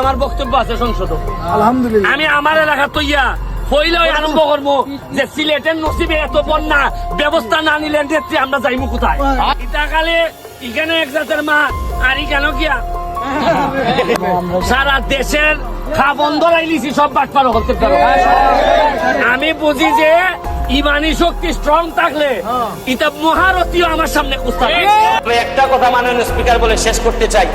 আমার বক্তব্য আছে সংসদ আলহামদুলিল্লাহ। আমি আমার এলাকা তৈয়া। হইলেও আরম্ভ করব যে সিলেটের নসিবে এত বন্যা ব্যবস্থা না নিলে নেত্রী আমরা যাইমু কোথায়? ইতাকালে এখানে এক জাতের মা আর এখানে গিয়া? সারা দেশের খা বন্ধ রাইলিছি সব বাট পারো হতে পারো। আমি বুঝি যে ইমানি শক্তি স্ট্রং থাকলে এটা মহারথীও আমার সামনে কুস্তা একটা কথা মাননীয় স্পিকার বলে শেষ করতে চাই।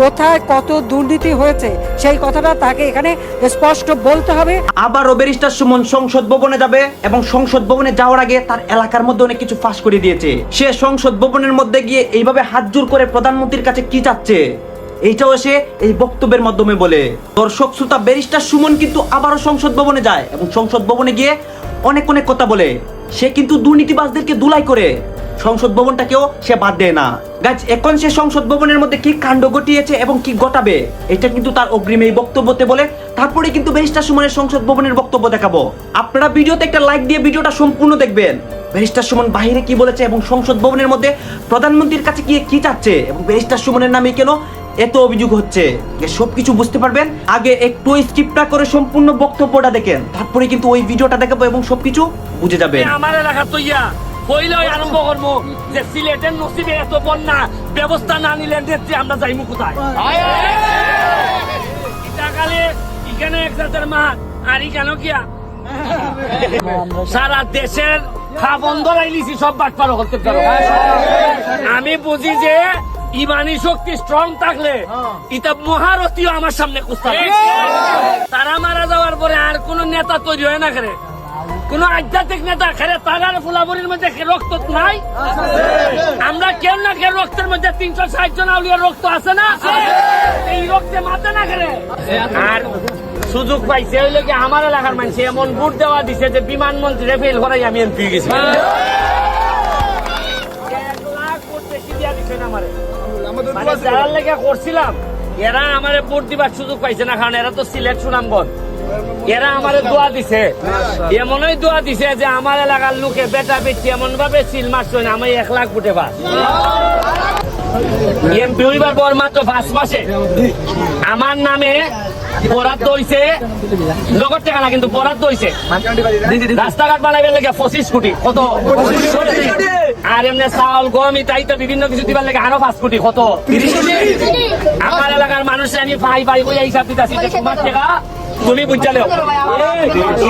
কোথায় কত দুর্নীতি হয়েছে, সেই কথাটা তাকে এখানে স্পষ্ট বলতে হবে। আবারও ব্যারিস্টার সুমন সংসদ ভবনে যাবে এবং সংসদ ভবনে যাওয়ার আগে তার এলাকার মধ্যে অনেক কিছু ফাঁস করে দিয়েছে। সে সংসদ ভবনের মধ্যে গিয়ে এইভাবে হাত জোর করে প্রধানমন্ত্রীর কাছে কি চাচ্ছে? এইটাও সে এই বক্তব্যের মাধ্যমে বলে। দর্শক, শ্রোতা, ব্যারিস্টার সুমন কিন্তু আবারও সংসদ ভবনে যায় এবং সংসদ ভবনে গিয়ে অনেক অনেক কথা বলে। সে কিন্তু দুর্নীতিবাজদেরকে দুলাই করে। সংসদ ভবনটাকেও সে বাদ দেয় না। গাছ, এখন সে সংসদ ভবনের মধ্যে কি কাণ্ড ঘটিয়েছে এবং কি ঘটাবে, এটা কিন্তু তার অগ্রিম এই বক্তব্যতে বলে তারপরে কিন্তু ব্যারিস্টার সুমনের সংসদ ভবনের বক্তব্য দেখাবো। আপনারা ভিডিওতে একটা লাইক দিয়ে ভিডিওটা সম্পূর্ণ দেখবেন। ব্যারিস্টার সুমন বাহিরে কি বলেছে এবং সংসদ ভবনের মধ্যে প্রধানমন্ত্রীর কাছে গিয়ে কি চাচ্ছে এবং ব্যারিস্টার সুমনের নামে কেন এত অভিযোগ হচ্ছে, এ সবকিছু বুঝতে পারবেন। আগে একটু স্কিপটা করে সম্পূর্ণ বক্তব্যটা দেখেন, তারপরে কিন্তু ওই ভিডিওটা দেখাবো এবং সবকিছু বুঝে যাবেন। আমার এলাকা তৈয়া হইলেও আরম্ভ করব যে সিলেটের নসিবে এত বন্যা ব্যবস্থা না নিলে নেত্রী আমরা যাইমু কোথায় এখানে এক জাতের মা আর এখানে গিয়া সারা দেশের খা বন্ধ রাইলিছি সব বাট পারো হতে পারো আমি বুঝি যে ইমানি শক্তি স্ট্রং থাকলে এটা মহারথীও আমার সামনে কুস্তা তারা মারা যাওয়ার পরে আর কোন নেতা তৈরি হয় না করে কোন আধ্যাত্মিক নেতা খেলে তাগার ফুলাবরির মধ্যে রক্ত নাই? আমরা কেউ না কেউ রক্তের মধ্যে তিনশো ষাট জন আউলিয়ার রক্ত আছে না? এই রক্তে মাথা না খেলে। আর সুযোগ পাইছে হইলে কি আমার এলাকার মানুষ, এমন ভোট দেওয়া দিছে যে বিমানমন্ত্রী ফেল করাই আমি এমপি গেছি। মানে যারার লেগে করছিলাম, এরা আমারে ভোট দিবার সুযোগ পাইছে না, কারণ এরা তো সিলেট সুনামগঞ্জ। এরা আমারে দোয়া দিছে। এমনই দোয়া দিছে যে আমার এলাকার লোকে বেটা বেটি এমন ভাবে সিল মারছে না, আমি এক লাখ ফুটে পাস এমপি হইবার পর মাত্র পাঁচ মাসে। আমার নামে লেগে কোটি চাউল, গম বিভিন্ন কিছু লেগে পাঁচ কোটি আমার এলাকার মানুষ আমি পাই বই হিসাব দিতেছি যে তোমার টাকা তুমি বুঝালে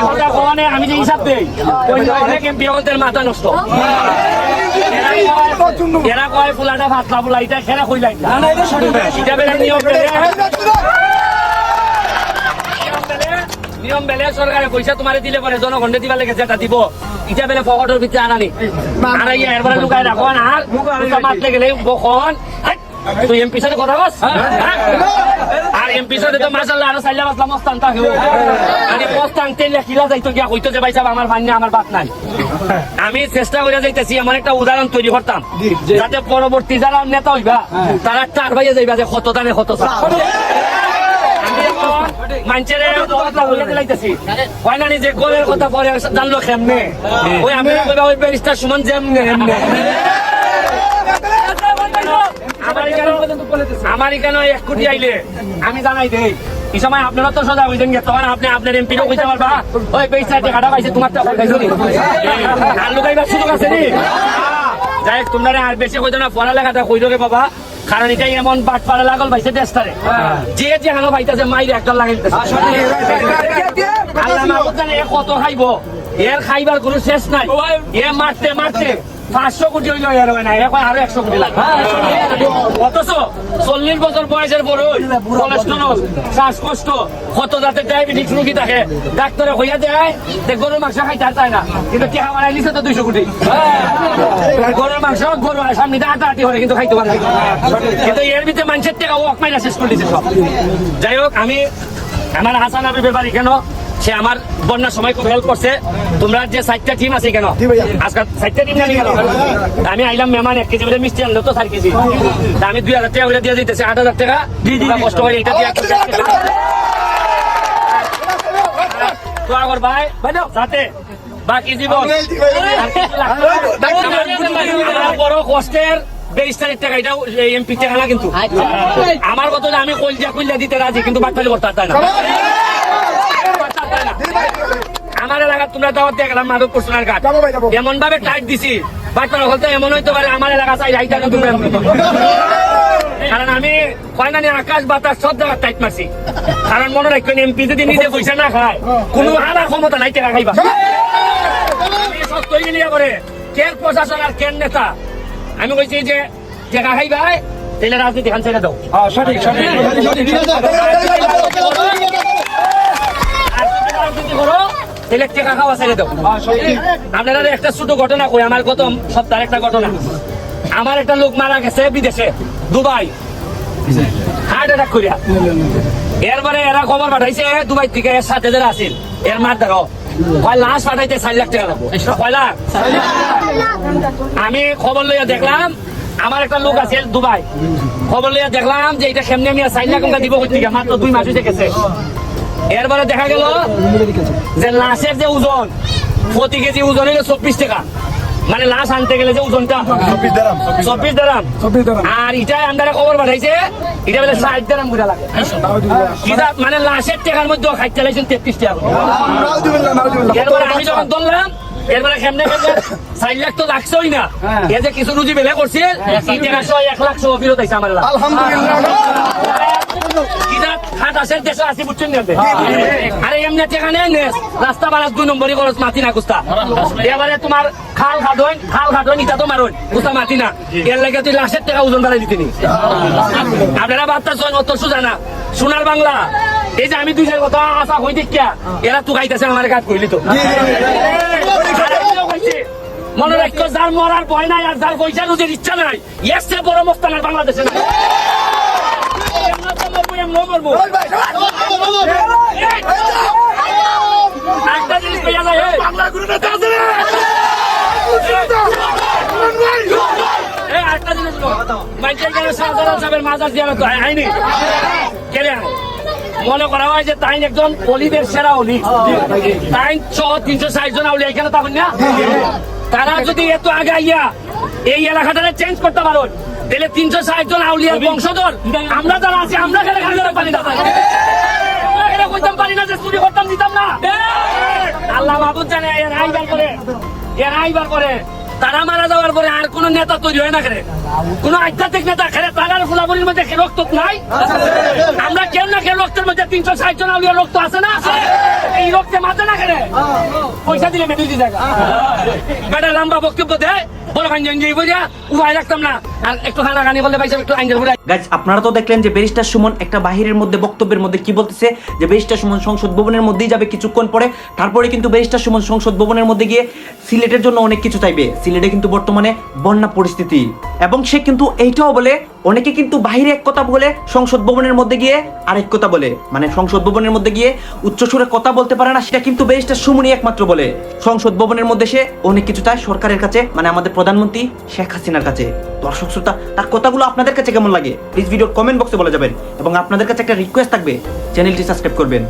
কথা কনে আমি যে হিসাব দেই মাথা নষ্ট। এরা কয়- ফুলাটা ভাতলা ফুলা এটা খেলা কইলাই না এটা নিয়ম বেলে সরকারে পয়সা তোমারে দিলে পরে জনগণে দিবা লেগে যেটা দিব। ইটা বেলে পকেটের ভিতরে আনানি আর ইয়া এরপরে লুকাই রাখো লুকা মারতে গেলে বখন তুই এমপি সাথে কথা বস আর এমপি সাথে তো মাসাল্লাহ আরও সাইলা বাসলা মস্তান থাকে। আর মস্তান তেলে কিলা যাইতো গিয়া কইতো যে ভাই সাহেব আমার ভান্যা আমার বাত নাই। আমি চেষ্টা করে যাইতেছি এমন একটা উদাহরণ তৈরি করতাম। যাতে পরবর্তী যারা নেতা হইবা তারা টার ভাইয়া যাইবা যে কত দামে কত মানুষের কথা বলে দিলাইতেছি হয় না নি যে গোলের কথা পরে জানলো কেমনে? ওই আমি কইবা ওই ব্যারিস্টার সুমন যেমনে এমনে আমার এখানে- কারণ এটাই এমন বাট পাড়া লাগল পাইছে দেশটারে। যে যে হানো পাইতেছে, মাইরে একটা লাগাইতেছে। আল্লাহ মাহবুব জানে কত খাইব, এর খাইবার কোনো শেষ নাই। এ মারতে মারতে। পাঁচশো কোটি হইল হয় না এখন আরও একশো কোটি লাগে অথচ চল্লিশ বছর বয়সের পর কোলেস্ট্রল শ্বাসকষ্ট, কত জাতের ডায়াবেটিস রোগী থাকে, ডাক্তারে হইয়া দেয় গরুর মাংস খাইতে চায় না। কিন্তু কে আমার নিচে তো দুইশো কোটি? গরুর মাংস গরু সামনে দিয়ে আটা আটি হলে কিন্তু খাইতে পারে। কিন্তু এর ভিতরে মানুষের টাকা ওক মাইনা শেষ করে দিচ্ছে সব। যাই হোক, আমি, আমার হাসান আবি ব্যাপারী কেন সে আমার বন্যার সময় খুব হেল্প করছে। তোমরা যে সাতটা টিম আছে কেন? আজকাল সাতটা টিম জানি কেন আমি আইলাম মেহমান এক কেজি মিষ্টি আনলো তো চার কেজি। তা আমি দুই হাজার টাকা দিয়ে দিতেছি আট হাজার টাকা। কষ্ট করে এটা দিয়ে তো আগর ভাই যাতে বাকি জীবন। আমার বড় কষ্টের বেরিস্টারের টাকা এটাও এমপি টাকা না কিন্তু। আমার কথা আমি কলজা কলজা দিতে রাজি কিন্তু বাটপালি করতে না। আমার এলাকা তোমরা দাওয়াত দিয়ে গেলাম মাধব পশুনার ঘাট এমন ভাবে টাইট দিছি বাটপাড়া বলতে এমন হইতে পারে আমার এলাকা চাই রাইটা কিন্তু কারণ আমি কয়নানি আকাশ বাতাস সব জায়গায় টাইট মারছি। কারণ মনে রাখবেন এমপি যদি নিজে পয়সা না খায় কোনো আনা ক্ষমতা নাই টাকা খাইবা। সব তৈরি নিয়ে করে কেন প্রশাসন আর কেন নেতা? আমি বলছি যে টাকা খাইবা তাহলে রাজনীতি খান ছেড়ে দাও। সঠিক সঠিক আর যদি রাজনীতি করো তাহলে টাকা খাওয়া ছেড়ে দাও আপনারা একটা ছোট ঘটনা কই, আমার গত সপ্তাহের একটা ঘটনা। আমার একটা লোক মারা গেছে বিদেশে, দুবাই। হার্ট অ্যাটাক করিয়া এরপরে এরা খবর পাঠাইছে, দুবাই থেকে সাথে যারা আছিল এর মার লাখ আমি খবর লইয়া দেখলাম, আমার একটা লোক আছে দুবাই। খবর লইয়া দেখলাম যে এটা কেমনে আমি চার লাখ টাকা দিব মাত্র দুই মাস গেছে। এরপরে দেখা গেল যে লাশের যে ওজন প্রতি কেজি ওজন হইল চব্বিশ টাকা। মানে লাশ আনতে গেলে যে ওজনটা চব্বিশ দারাম আর এটা আন্দারে খবর পাঠাইছে এটা বলে ষাট দারাম করে লাগে। মানে লাশের টাকার মধ্যে খাইতে লাইছেন তেত্রিশ টাকা। এরপরে আমি যখন ধরলাম এরপরে কেমনে কেমনে চার লাখ তো লাগছেই না। এ যে কিছু রুজি বেলে করছে টাকা এক লাখ সহ ফেরত আইছে আমার লাখ। ইটা দেশে আছে বুঝছেন আরে এমনি টাকা রাস্তা বারাস দুই নম্বরই খরচ মাতি না কুস্তা। এবারে তোমার খাল খাটইন খাল খাটইন ইটা তো মারইন কুস্তা মাতি না। এর লাগে তুই লাশের টাকা ওজন বাড়াই দিতিনি। আপনারা বার্তা শোন অত সোজা সোনার বাংলা এই যে আমি দুই জায়গায় কথা আশা হই দেখিয়া এরা তো গাইতেছে আমার কাজ কইলি তো মনে রাখতো যার মরার ভয় নাই আর যার পয়সা রুজির ইচ্ছা নাই। চেয়ে বড় মস্তান আর বাংলাদেশে নাই। একটা জিনিস যায়, জিনিস মাইকেল সাহেবের মাজার জিয়ারত হয়? কেন মনে করা হয় যে তাই একজন অলিদের সেরা অলি তাই ছ তিনশো ষাট জন আউলি এখানে তখন না তারা যদি এত আগে আইয়া এই এলাকাটা চেঞ্জ করতে পারো তাহলে তিনশো ষাট জন আউলিয়ার বংশধর আমরা যারা আছি আমরা না না যে চুরি করতাম, দিতাম না। আল্লাহ মাহবুদ জানে, এর আইবার করে এর আইবার করে তারা মারা যাওয়ার পরে আর কোন নেতা তৈরি হয় না খেলে কোন আধ্যাত্মিক নেতা খেলে তারার ফুলাবলির মধ্যে রক্ত নাই। আমরা কেউ না কেউ রক্তের মধ্যে তিনশো ষাট জন আউলিয়া রক্ত আছে না? এই রক্তে মাঝে না খেলে পয়সা দিলে দিতে জায়গা। বেটা লম্বা বক্তব্য দেয় বড় খান জঙ্গি বোঝা রাখতাম না। আর একটু খানা গানি বললে পাইছে একটু আইনের গাইজ আপনারা তো দেখলেন যে ব্যারিস্টার সুমন একটা বাহিরের মধ্যে বক্তব্যের মধ্যে কি বলতেছে? যে ব্যারিস্টার সুমন সংসদ ভবনের মধ্যেই যাবে কিছুক্ষণ পরে। তারপরে কিন্তু ব্যারিস্টার সুমন সংসদ ভবনের মধ্যে গিয়ে সিলেটের জন্য অনেক কিছু চাইবে। সিলেটে কিন্তু বর্তমানে বন্যা পরিস্থিতি। এবং সে কিন্তু এইটাও বলে, অনেকে কিন্তু বাহিরে এক কথা বলে, সংসদ ভবনের মধ্যে গিয়ে আরেক কথা বলে। মানে সংসদ ভবনের মধ্যে গিয়ে উচ্চস্বরে কথা বলতে পারে না, সেটা কিন্তু ব্যারিস্টার সুমনই একমাত্র বলে। সংসদ ভবনের মধ্যে সে অনেক কিছু চায় সরকারের কাছে মানে আমাদের প্রধানমন্ত্রী শেখ হাসিনার কাছে। দর্শক শ্রোতা, তার কথাগুলো আপনাদের কাছে কেমন লাগে? প্লিজ ভিডিওর কমেন্ট বক্সে বলে যাবেন এবং আপনাদের কাছে একটা রিকোয়েস্ট থাকবে চ্যানেলটি সাবস্ক্রাইব করবেন।